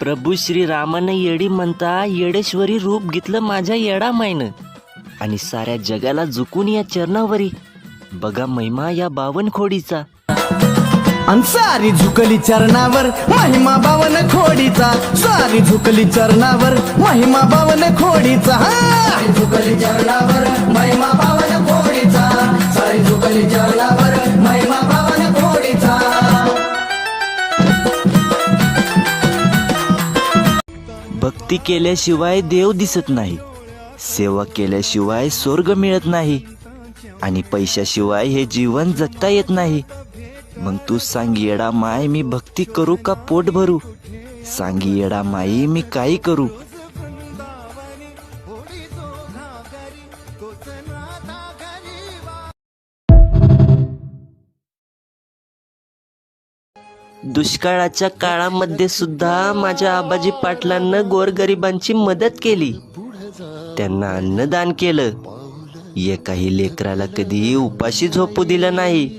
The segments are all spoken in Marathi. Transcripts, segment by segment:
प्रभू श्रीरामानं येडी म्हणता येडेश्वरी रूप घेतलं माझ्या येडा मायनं आणि साऱ्या जगाला झुकून या चरणावरी. बघा महिमा या बावन खोडीचा अन सारी झुकली चरणावर महिमा बावन खोडीचा सारी झुकली चरणावर महिमा बावन खोडीचा! झुकली चरणावर भक्ती केल्याशिवाय देव दिसत नाही. सेवा केल्याशिवाय स्वर्ग मिळत नाही. आणि पैशाशिवाय हे जीवन जगता येत नाही. मग तू सांग येडा माय मी भक्ती करू का पोट भरू? सांग येडा माई मी काही करू? दुष्काळाच्या काळामध्ये सुद्धा माझ्या आबाजी पाटलांनं गोरगरिबांची मदत केली. त्यांना अन्नदान केलं. एकाही लेकराला कधी उपाशी झोपू दिलं नाही.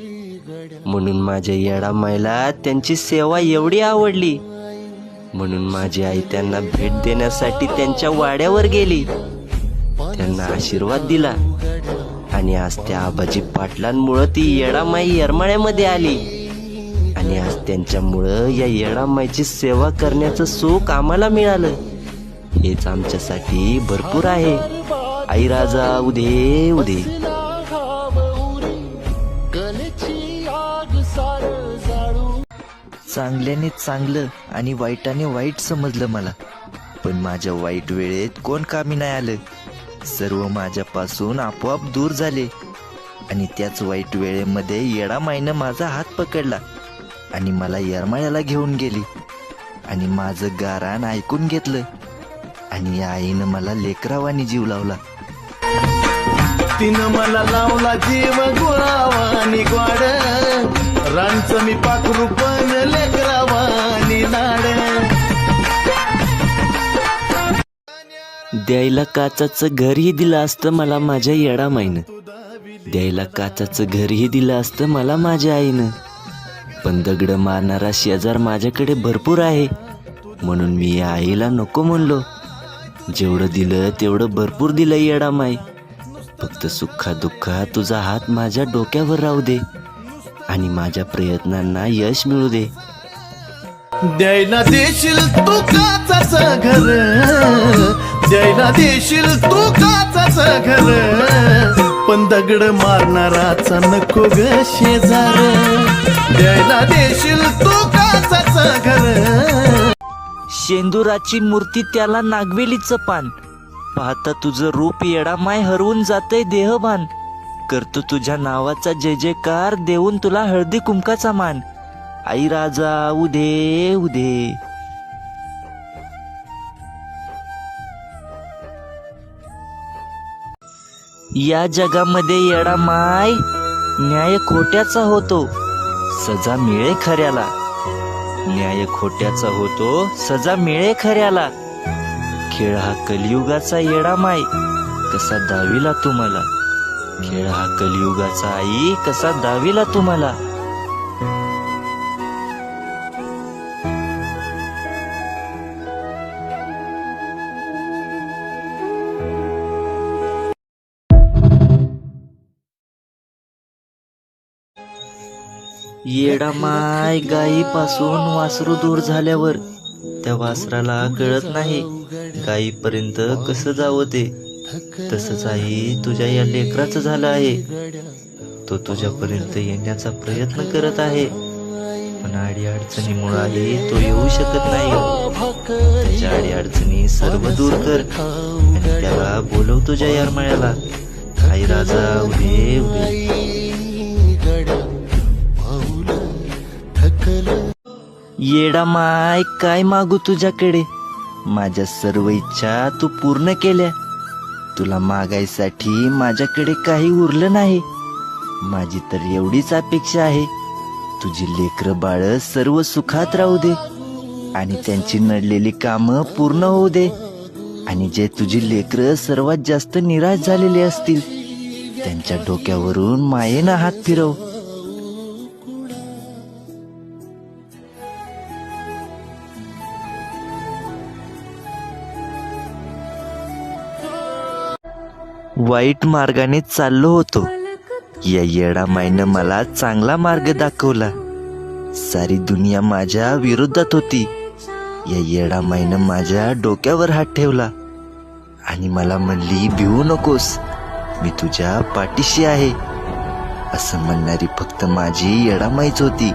म्हणून माझ्या येडा मायला त्यांची सेवा एवढी आवडली. म्हणून माझी आई त्यांना भेट देण्यासाठी त्यांच्या वाड्यावर गेली. त्यांना आशीर्वाद दिला. आणि आज त्या आबाजी पाटलांमुळं ती येडामाई येरमाळ्यामध्ये आली. आणि आज त्यांच्यामुळं या येडामाईची सेवा करण्याचं सुख आम्हाला मिळालं. हेच आमच्यासाठी भरपूर आहे. आई राजा उदे उदे. चांगल्याने चांगलं आणि वाईटाने वाईट समजलं मला. पण माझ्या वाईट वेळेत कोण कामी नाही आलं. सर्व माझ्यापासून आपोआप दूर झाले. आणि त्याच वाईट वेळेमध्ये येडामाईनं माझा हात पकडला. आणि मला येरमाळ्याला घेऊन गेली. आणि माझं गारान ऐकून घेतलं. आणि या आईनं मला लेकरावानी जीव लावला. तिनं मला लावला जीव गुळावानी ग्वाड. रांच मी पाखरू पण लेकरावानी लाड. द्यायला काचाचं घरही दिलं असतं मला माझ्या येडामाईनं. द्यायला काचाचं घरही दिलं असतं मला माझ्या आईनं. पण दगड मारणारा शेजार माझ्याकडे भरपूर आहे. म्हणून मी या आईला नको म्हणलो. जेवढं दिलं तेवढं भरपूर दिलं येडा माय फक्त सुखा दुःखा तुझा हात माझ्या डोक्यावर राहू दे आणि माझ्या प्रयत्नांना यश मिळू दे. द्यायला देशील तू काचाच घर द्यायला देशील तू काचाच घर पण दगड मारणाराचा नको ग शेजार. द्यायला देशील तू काचाच घर. शेंदुराची मूर्ती त्याला नागवेलीचं पान. पाहता तुझं रूप येडामाय हरवून जातय देहभान. करतो तुझ्या नावाचा जय जयकार देऊन तुला हळदी कुंकाचा मान. आई राजा उदे उदे. या जगामध्ये येडामाय न्याय खोट्याचा होतो. सजा मिळे खऱ्याला. न्याय खोट्याचा होतो सजा मिळे खऱ्याला. खेळ हा कलियुगाचा येडा माय कसा दाविला तुम्हाला. खेळ हा कलियुगाचा आई कसा दाविला तुम्हाला. येडा माय गायीपासून वासरू दूर झाल्यावर त्या वासराला कळत नाही गायीपर्यंत कसं जावं ते. तसंच आई तुझ्या या लेकराचं झालं आहे. तो तुझ्यापर्यंत येण्याचा प्रयत्न करत आहे. पण आडी अडचणीमुळे तो येऊ शकत नाही. त्याच्या आडी अडचणी सर्व दूर कर. त्याला बोलव तुझ्या यारमाळ्याला. आई राजा उदे उभे येडा माय काय मागू तुझ्याकडे? माझ्या सर्व इच्छा तू पूर्ण केल्या. तुला मागायसाठी माझ्याकडे काही उरलं नाही. माझी तर एवढीच अपेक्षा आहे. तुझी लेकर बाळ सर्व सुखात राहू दे आणि त्यांची नडलेली कामं पूर्ण होऊ दे. आणि जे तुझी लेकरं सर्वात जास्त निराश झालेली असतील त्यांच्या डोक्यावरून मायेनं हात फिरव. वाईट मार्गाने चाललो होतो. या येडामाईनं मला चांगला मार्ग दाखवला. सारी दुनिया माझ्या विरोधात होती. या येडामाईनं माझ्या डोक्यावर हात ठेवला. आणि मला म्हणली भिवू नकोस. मी तुझ्या पाठीशी आहे. असं म्हणणारी फक्त माझी येडामाईच होती.